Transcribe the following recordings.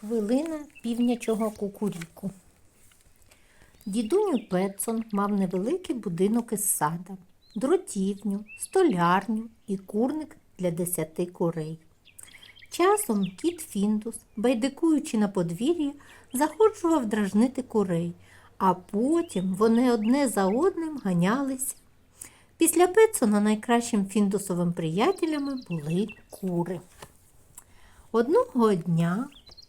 Хвилина півнячого кукуріку. Дідуню Петсон мав невеликий будинок із сада, дротівню, столярню і курник для десяти курей. Часом кіт Фіндус, байдикуючи на подвір'ї, заходжував дражнити курей, а потім вони одне за одним ганялися. Після Петсона найкращим фіндусовим приятелями були кури. Одного дня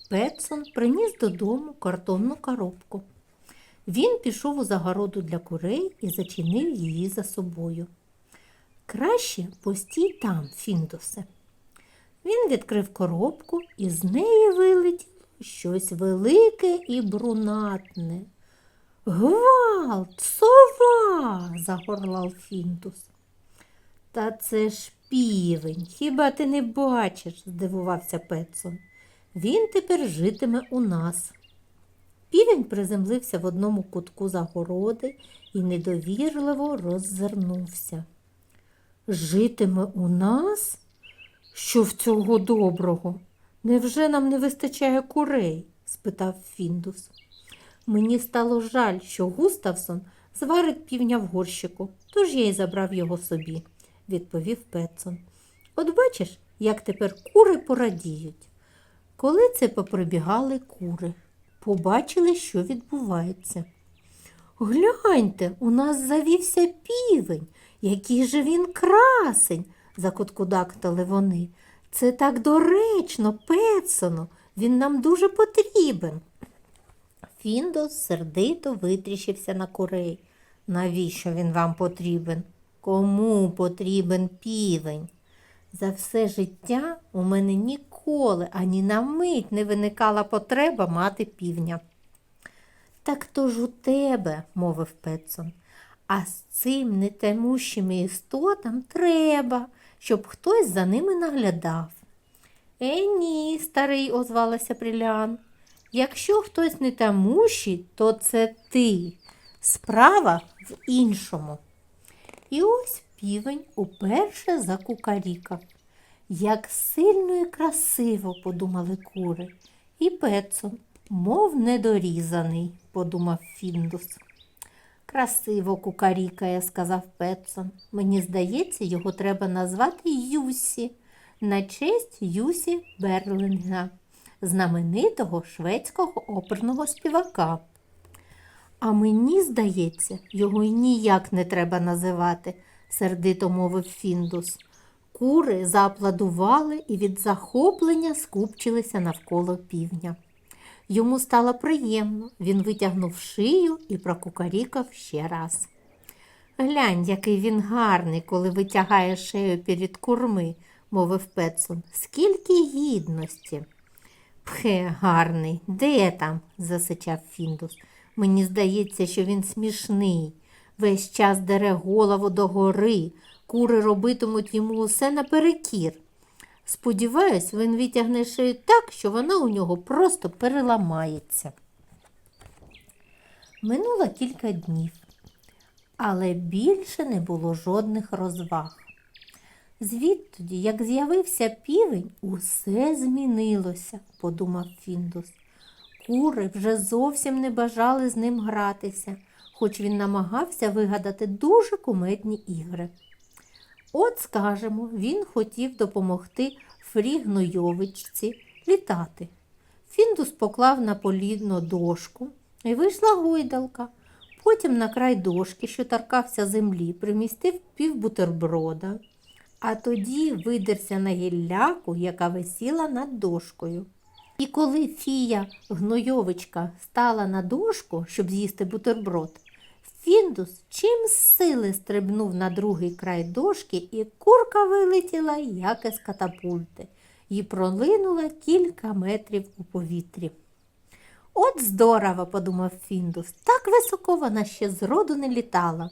Петсон приніс додому картонну коробку. Він пішов у загороду для курей і зачинив її за собою. Краще постій там, Фіндусе. Він відкрив коробку і з неї вилетіло щось велике і брунатне. Гвалт, сова. загорлав Фіндус. Та це ж півень, хіба ти не бачиш? здивувався Петсон. Він тепер житиме у нас. Півень приземлився в одному кутку загороди і недовірливо роззирнувся. Житиме у нас? Що в цього доброго? Невже нам не вистачає курей? спитав Фіндус. Мені стало жаль, що Густавсон зварить півня в горщику, тож я й забрав його собі, відповів Петсон. От бачиш, як тепер кури порадіють. Коли це поприбігали кури, побачили, що відбувається. Гляньте, у нас завівся півень, який же він красень, закуткудактали вони. Це так доречно, Петсоно, він нам дуже потрібен. Фіндос сердито витріщився на курей. Навіщо він вам потрібен? Кому потрібен півень? За все життя у мене ніколи ані на мить не виникала потреба мати півня. Так то ж у тебе, мовив Петсон, а з цим нетемущим істотам треба, щоб хтось за ними наглядав. Е, ні, старий, озвалася Прилян. Якщо хтось не тамущий, то це ти. Справа в іншому. І ось півень уперше закукарікав. Як сильно і красиво, подумали кури. І Петсон, мов недорізаний, подумав Фіндус. Красиво кукарікає, сказав Петсон. Мені здається, його треба назвати Юсі на честь Юсі Берлінга, знаменитого шведського оперного співака. А мені здається, його й ніяк не треба називати, сердито мовив Фіндус. Кури зааплодували і від захоплення скупчилися навколо півня. Йому стало приємно, він витягнув шию і прокукарікав ще раз. Глянь, який він гарний, коли витягає шею перед курми, мовив Петсон. Скільки гідності. Пхе, гарний, де там? засичав Фіндус. Мені здається, що він смішний. Весь час дере голову догори, кури робитимуть йому усе наперекір. Сподіваюсь, він витягне шию так, що вона у нього просто переламається. Минуло кілька днів, але більше не було жодних розваг. Звідтоді, як з'явився півень, усе змінилося, подумав Фіндус. Кури вже зовсім не бажали з ним гратися, хоч він намагався вигадати дуже кумедні ігри. От, скажемо, він хотів допомогти Фрігнойовичці літати. Фіндус поклав на полідно дошку і вийшла гойдалка. Потім на край дошки, що торкався землі, примістив пів бутерброда, а тоді видерся на гілляку, яка висіла над дошкою. І коли фія гнойовичка стала на дошку, щоб з'їсти бутерброд, Фіндус чим сили стрибнув на другий край дошки, і курка вилетіла, як із катапульти, і пролинула кілька метрів у повітрі. От здорово, подумав Фіндус, так високо вона ще зроду не літала.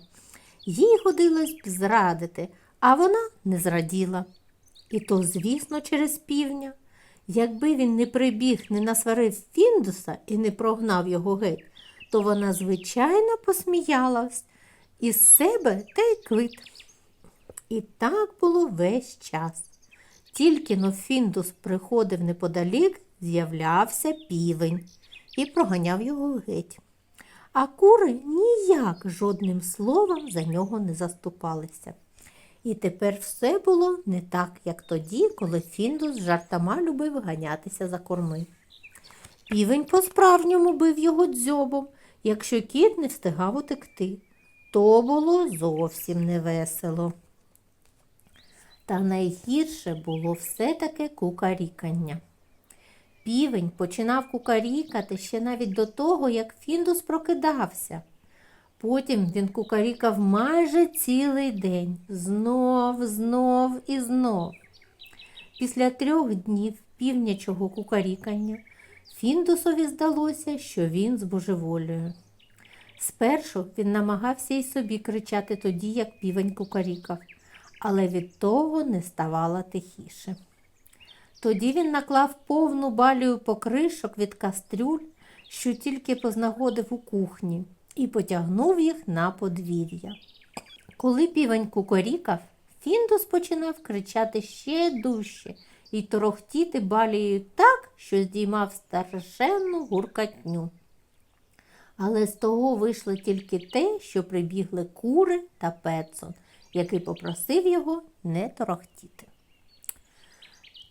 Їй годилось б зрадити, а вона не зраділа. І то, звісно, через півня. Якби він не прибіг, не насварив Фіндуса і не прогнав його геть, то вона, звичайно, посміялась із себе та й квит. І так було весь час. Тільки но Фіндус приходив неподалік, з'являвся півень і проганяв його геть. А кури ніяк жодним словом за нього не заступалися. І тепер все було не так, як тоді, коли Фіндус жартома любив ганятися за корми. Півень по-справжньому бив його дзьобом, якщо кіт не встигав утекти. То було зовсім невесело. Та найгірше було все-таки кукарікання. Півень починав кукарікати ще навіть до того, як Фіндус прокидався. Потім він кукарікав майже цілий день, знов, знов і знов. Після трьох днів півнячого кукарікання Фіндусові здалося, що він збожеволює. Спершу він намагався й собі кричати тоді, як півень кукарікав, але від того не ставало тихіше. Тоді він наклав повну балію покришок від кастрюль, що тільки познаходив у кухні, і потягнув їх на подвір'я. Коли півень кукорікав, Фіндус починав кричати ще дужче і торохтіти балією так, що здіймав страшенну гуркатню. Але з того вийшло тільки те, що прибігли кури та Петсон, який попросив його не торохтіти.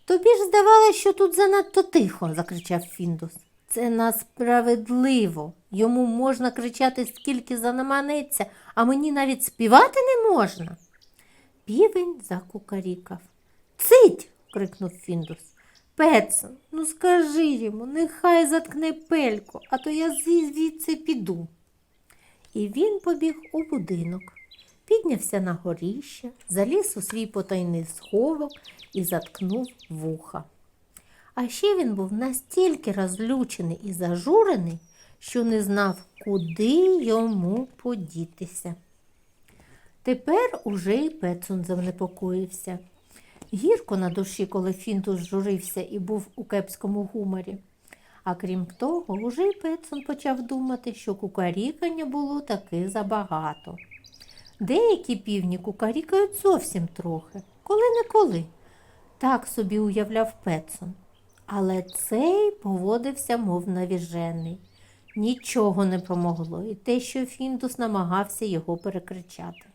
Тобі ж здавалося, що тут занадто тихо, закричав Фіндус. Це насправедливо. Йому можна кричати скільки занаманеться, а мені навіть співати не можна. Півень закукарікав. Цить. крикнув Фіндус. Петсон, ну скажи йому, нехай заткне пельку, а то я звідси піду. І він побіг у будинок, піднявся на горіще, заліз у свій потайний сховок і заткнув вуха. А ще він був настільки розлючений і зажурений, що не знав, куди йому подітися. Тепер уже й Петсон занепокоївся. Гірко на душі, коли Фінтус журився і був у кепському гуморі. А крім того, уже й Петсон почав думати, що кукарікання було таки забагато. Деякі півні кукарікають зовсім трохи, коли-неколи. Так собі уявляв Петсон. Але цей поводився, мов навіжений. Нічого не помогло, і те, що Фіндус намагався його перекричати.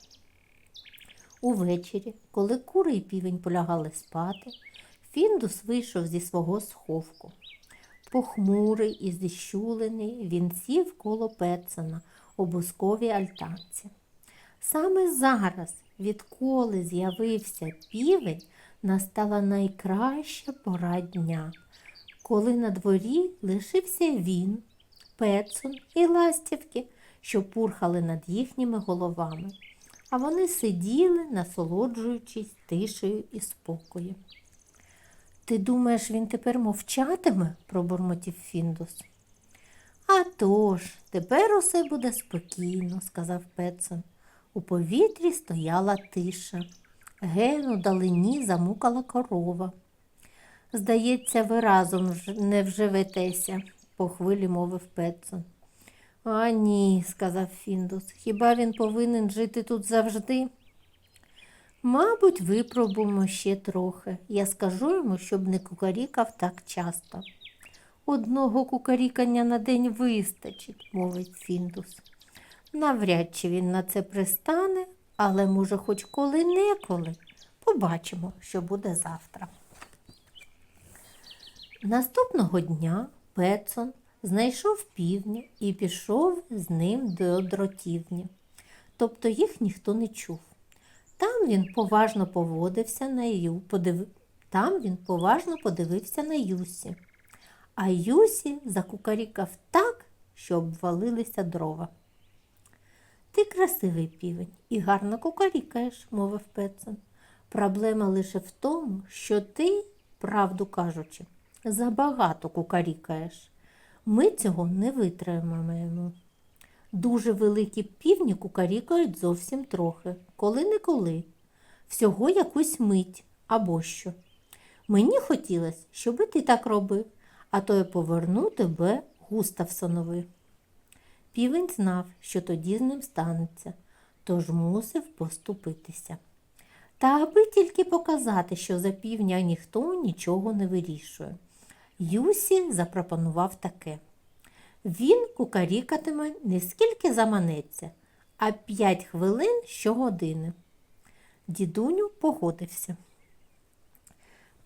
Увечері, коли кури і півень полягали спати, Фіндус вийшов зі свого сховку. Похмурий і зіщулений, він сів коло Петсона у бусковій альтанці. Саме зараз, відколи з'явився півень, настала найкраща пора дня, коли на дворі лишився він, Петсон і ластівки, що пурхали над їхніми головами а вони сиділи, насолоджуючись тишею і спокоєм. Ти думаєш, він тепер мовчатиме? пробурмотів Фіндус. «А тож, тепер усе буде спокійно, сказав Петсон. У повітрі стояла тиша. Ген у далині замукала корова. Здається, ви разом не вживетеся, по хвилі мовив Петсон. А ні, сказав Фіндус. Хіба він повинен жити тут завжди? Мабуть, випробуємо ще трохи. Я скажу йому, щоб не кукарікав так часто. Одного кукарікання на день вистачить, мовить Фіндус. Навряд чи він на це пристане, але, може, хоч коли-неколи. Побачимо, що буде завтра. Наступного дня Петсон знайшов півня і пішов з ним до дротівні. Тобто їх ніхто не чув. Там він поважно поводився на Ю, подив... Там він поважно подивився на Юсі, а Юсі закукарікав так, що обвалилися дрова. Ти красивий півень і гарно кукарікаєш, мовив Петсон. Проблема лише в тому, що ти, правду кажучи, забагато кукарікаєш. Ми цього не витримаємо. Дуже великі півні кукарікають зовсім трохи, коли-неколи, всього якусь мить або що. Мені хотілося, щоб ти так робив, а то я поверну тебе Густавсонови. Півень знав, що тоді з ним станеться, тож мусив поступитися. Та аби тільки показати, що за півня ніхто нічого не вирішує. Юсі запропонував таке. Він кукарікатиме не скільки заманеться, а п'ять хвилин щогодини. Дідуню погодився.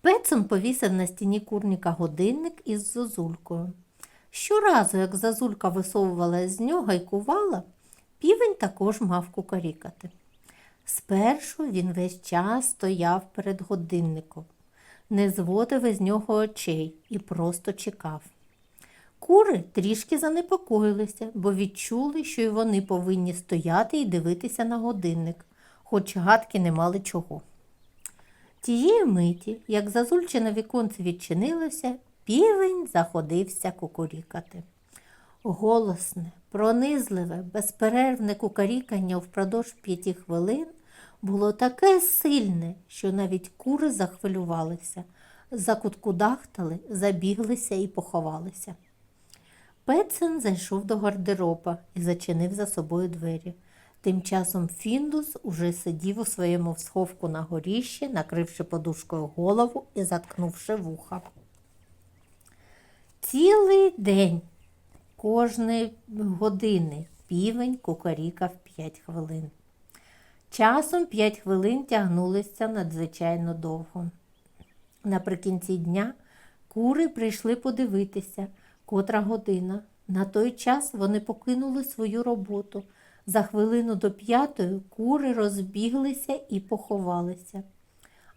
Пецун повісив на стіні курника годинник із зозулькою. Щоразу, як зазулька висовувала з нього і кувала, півень також мав кукарікати. Спершу він весь час стояв перед годинником, не зводив із нього очей і просто чекав. Кури трішки занепокоїлися, бо відчули, що й вони повинні стояти і дивитися на годинник, хоч гадки не мали чого. Тієї миті, як зазульчине віконце відчинилося, півень заходився кукурікати. Голосне, пронизливе, безперервне кукарікання впродовж п'яти хвилин було таке сильне, що навіть кури захвилювалися, закуткудахтали, забіглися і поховалися. Пецен зайшов до гардероба і зачинив за собою двері. Тим часом Фіндус уже сидів у своєму сховку на горіщі, накривши подушкою голову і заткнувши вуха. Цілий день, кожної години, півень кукарікав п'ять хвилин. Часом п'ять хвилин тягнулися надзвичайно довго. Наприкінці дня кури прийшли подивитися, котра година. На той час вони покинули свою роботу. За хвилину до п'ятої кури розбіглися і поховалися.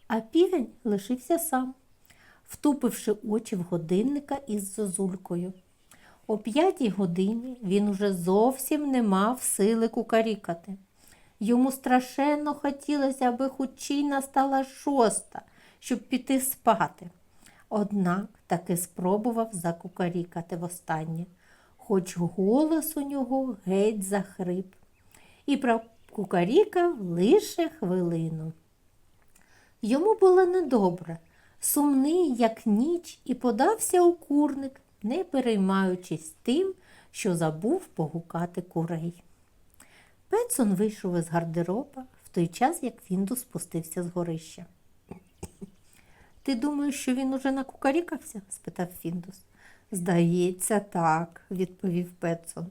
А півень лишився сам, втупивши очі в годинника із зозулькою. О п'ятій годині він уже зовсім не мав сили кукарікати. Йому страшенно хотілося, аби хучій настала шоста, щоб піти спати. Однак таки спробував закукарікати востаннє, хоч голос у нього геть захрип, і прокукарікав лише хвилину. Йому було недобре, сумний, як ніч, і подався у курник, не переймаючись тим, що забув погукати курей. Петсон вийшов із гардероба в той час, як Фіндус спустився з горища. Ти думаєш, що він уже накукарікався? спитав Фіндус. Здається, так, відповів Петсон.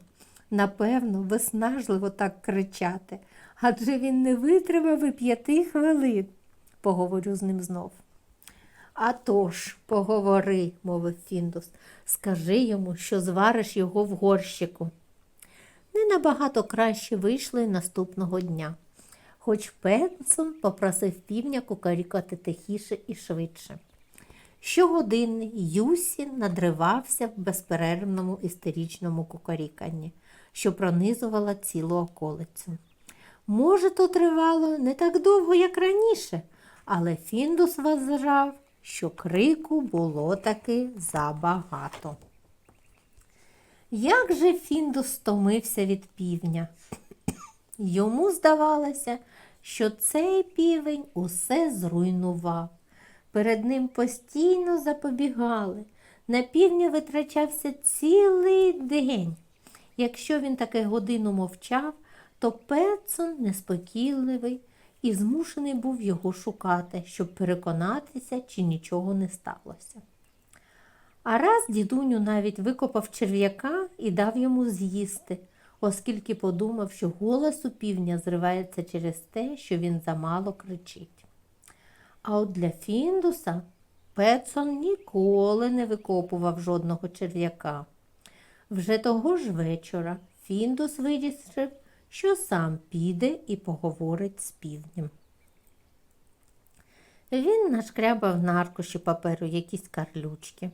Напевно, виснажливо так кричати, адже він не витримав і п'яти хвилин, поговорю з ним знов. «А тож, поговори, мовив Фіндус, скажи йому, що звариш його в горщику. Не набагато краще вийшли наступного дня, хоч Пенсон попросив півня кукарікати тихіше і швидше. Щогодини Юсі надривався в безперервному істеричному кукаріканні, що пронизувала цілу околицю. Може, то тривало не так довго, як раніше, але Фіндус вважав, що крику було таки забагато. Як же Фіндус стомився від півня? Йому здавалося, що цей півень усе зруйнував. Перед ним постійно запобігали. На півня витрачався цілий день. Якщо він таки годину мовчав, то Петсон неспокійливий і змушений був його шукати, щоб переконатися, чи нічого не сталося. А раз дідуню навіть викопав черв'яка і дав йому з'їсти, оскільки подумав, що голос у півня зривається через те, що він замало кричить. А от для Фіндуса Петсон ніколи не викопував жодного черв'яка. Вже того ж вечора Фіндус вирішив, що сам піде і поговорить з півнем. Він нашкрябав на аркуші паперу якісь карлючки,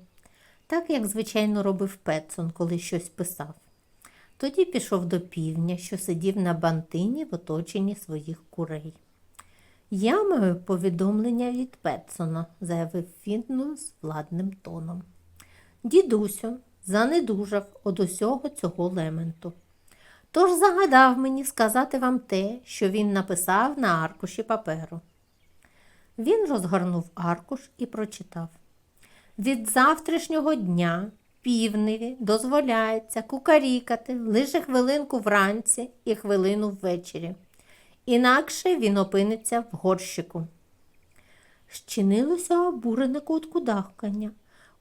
так як, звичайно, робив Петсон, коли щось писав. Тоді пішов до півня, що сидів на бантині в оточенні своїх курей. Я маю повідомлення від Петсона, заявив Фіндус владним тоном. Дідусю, занедужав од усього цього лементу. Тож загадав мені сказати вам те, що він написав на аркуші паперу. Він розгорнув аркуш і прочитав. Від завтрашнього дня півневі дозволяється кукарікати лише хвилинку вранці і хвилину ввечері. Інакше він опиниться в горщику. Щинилося обурене куткудахкання.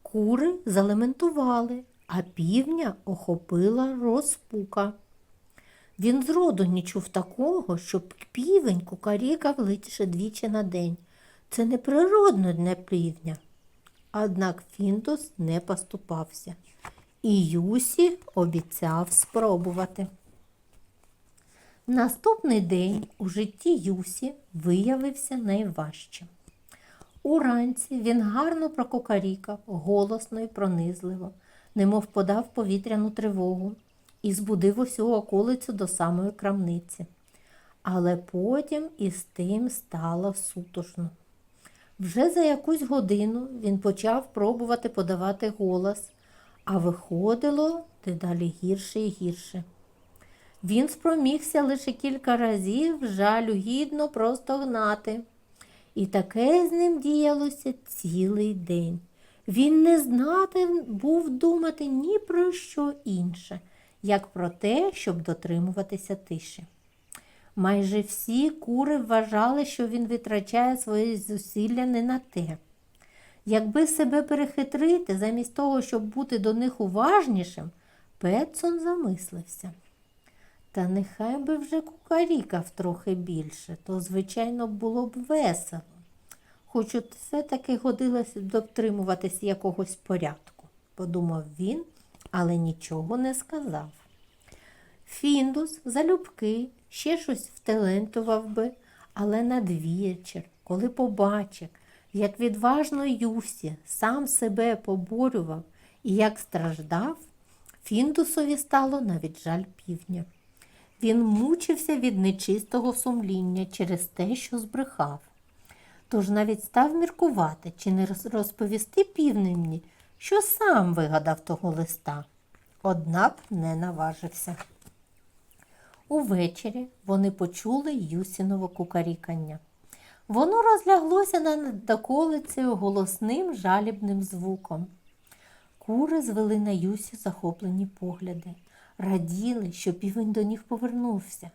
Кури залементували, а півня охопила розпука. Він зроду не чув такого, щоб півень кукарікав лише двічі на день. Це неприродно для півня. Однак Фіндус не поступався, і Юсі обіцяв спробувати. Наступний день у житті Юсі виявився найважчим. Уранці він гарно прокукарікав, голосно і пронизливо, немов подав повітряну тривогу і збудив усю околицю до самої крамниці. Але потім із тим стало сутошно. Вже за якусь годину він почав пробувати подавати голос, а виходило дедалі гірше і гірше. Він спромігся лише кілька разів жалюгідно просто гнати. І таке з ним діялося цілий день. Він не знати був думати ні про що інше, як про те, щоб дотримуватися тиші. Майже всі кури вважали, що він витрачає свої зусилля не на те. Якби себе перехитрити, замість того, щоб бути до них уважнішим, Петсон замислився. Та нехай би вже кукарікав трохи більше, то, звичайно, було б весело. Хоч все-таки годилося дотримуватись якогось порядку, подумав він, але нічого не сказав. Фіндус залюбки ще щось вталентував би, але надвечір, коли побачив, як відважно Юсі сам себе поборював і як страждав, Фіндусові стало навіть жаль півня. Він мучився від нечистого сумління через те, що збрехав. Тож навіть став міркувати, чи не розповісти півнемні, що сам вигадав того листа. Однак не наважився. Увечері вони почули Юсінове кукарікання. Воно розляглося над околицею голосним жалібним звуком. Кури звели на Юсі захоплені погляди, раділи, що півень до них повернувся.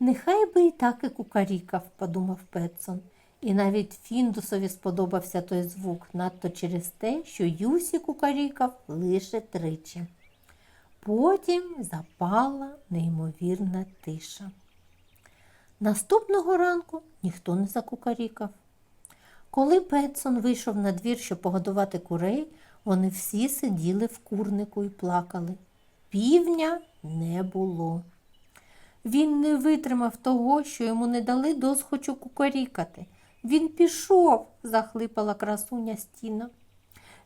Нехай би і так і кукарікав, подумав Петсон. І навіть Фіндусові сподобався той звук, надто через те, що Юсі кукарікав лише тричі. Потім запала неймовірна тиша. Наступного ранку ніхто не закукарікав. Коли Петсон вийшов на двір, щоб погодувати курей, вони всі сиділи в курнику і плакали. Півня не було. Він не витримав того, що йому не дали досхочу кукарікати. Він пішов, захлипала красуня стіна.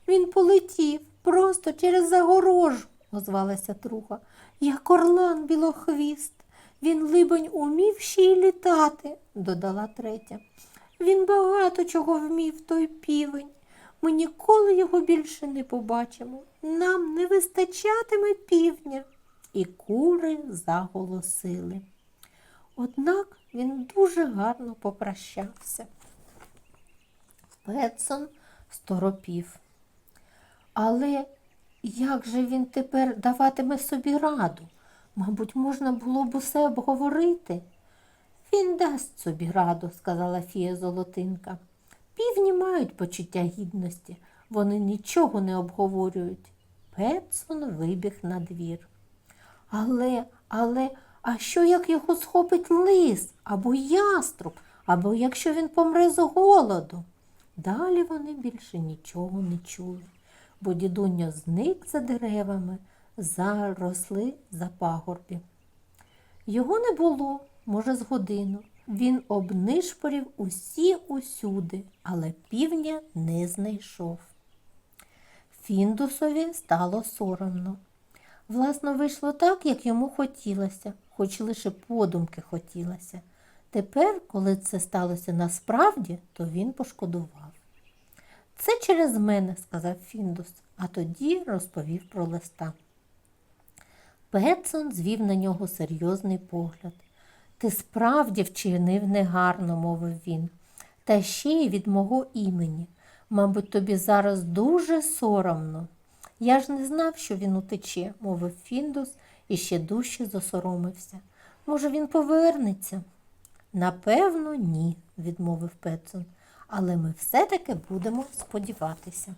Він полетів просто через загорожу, озвалася друга. Як орлан білохвіст. Він, либонь, умів ще й літати, додала третя. Він багато чого вмів, той півень. Ми ніколи його більше не побачимо. Нам не вистачатиме півня. І кури заголосили. Однак він дуже гарно попрощався. Петсон сторопів. Але як же він тепер даватиме собі раду? Мабуть, можна було б усе обговорити. Він дасть собі раду, сказала фія Золотинка. Півні мають почуття гідності, вони нічого не обговорюють. Петсон вибіг на двір. Але, але, а що як його схопить лис або яструб, або якщо він помре з голоду? Далі вони більше нічого не чули, бо дідуньо зник за деревами, заросли за пагорбі. Його не було, може, з годину. Він обнишпорів усі усюди, але півня не знайшов. Фіндусові стало соромно. Власно, вийшло так, як йому хотілося, хоч лише подумки хотілося. Тепер, коли це сталося насправді, то він пошкодував. Це через мене, сказав Фіндус, а тоді розповів про листа. Петсон звів на нього серйозний погляд. Ти справді вчинив негарно, мовив він, та ще й від мого імені. Мабуть, тобі зараз дуже соромно. Я ж не знав, що він утече, мовив Фіндус і ще дужче засоромився. Може, він повернеться? Напевно, ні, відмовив Петсон, але ми все-таки будемо сподіватися.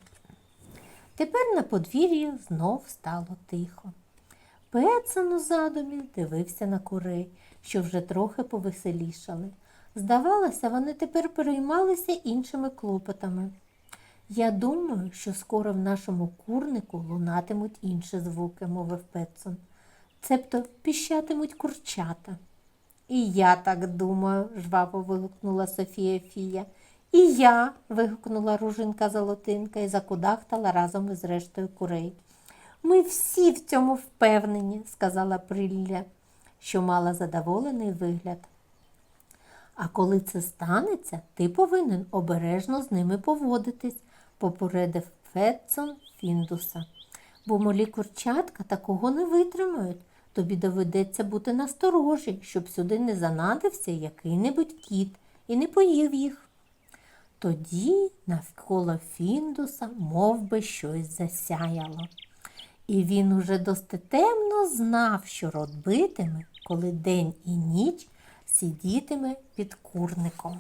Тепер на подвір'ї знов стало тихо. Петсон у задумі дивився на курей, що вже трохи повеселішали. Здавалося, вони тепер переймалися іншими клопотами. Я думаю, що скоро в нашому курнику лунатимуть інші звуки, мовив Петсон. Цебто піщатимуть курчата. І я так думаю, жваво вигукнула Софія Фія. І я. вигукнула ружинка Золотинка і закудахтала разом із рештою курей. Ми всі в цьому впевнені, сказала Прилля, що мала задоволений вигляд. А коли це станеться, ти повинен обережно з ними поводитись, попередив Фетсон Фіндуса. Бо молі курчатка такого не витримають. Тобі доведеться бути насторожі, щоб сюди не занадився який-небудь кіт і не поїв їх. Тоді навколо Фіндуса мов би, щось засяяло. І він уже достетемно знав, що робитиме, коли день і ніч сидітиме під курником.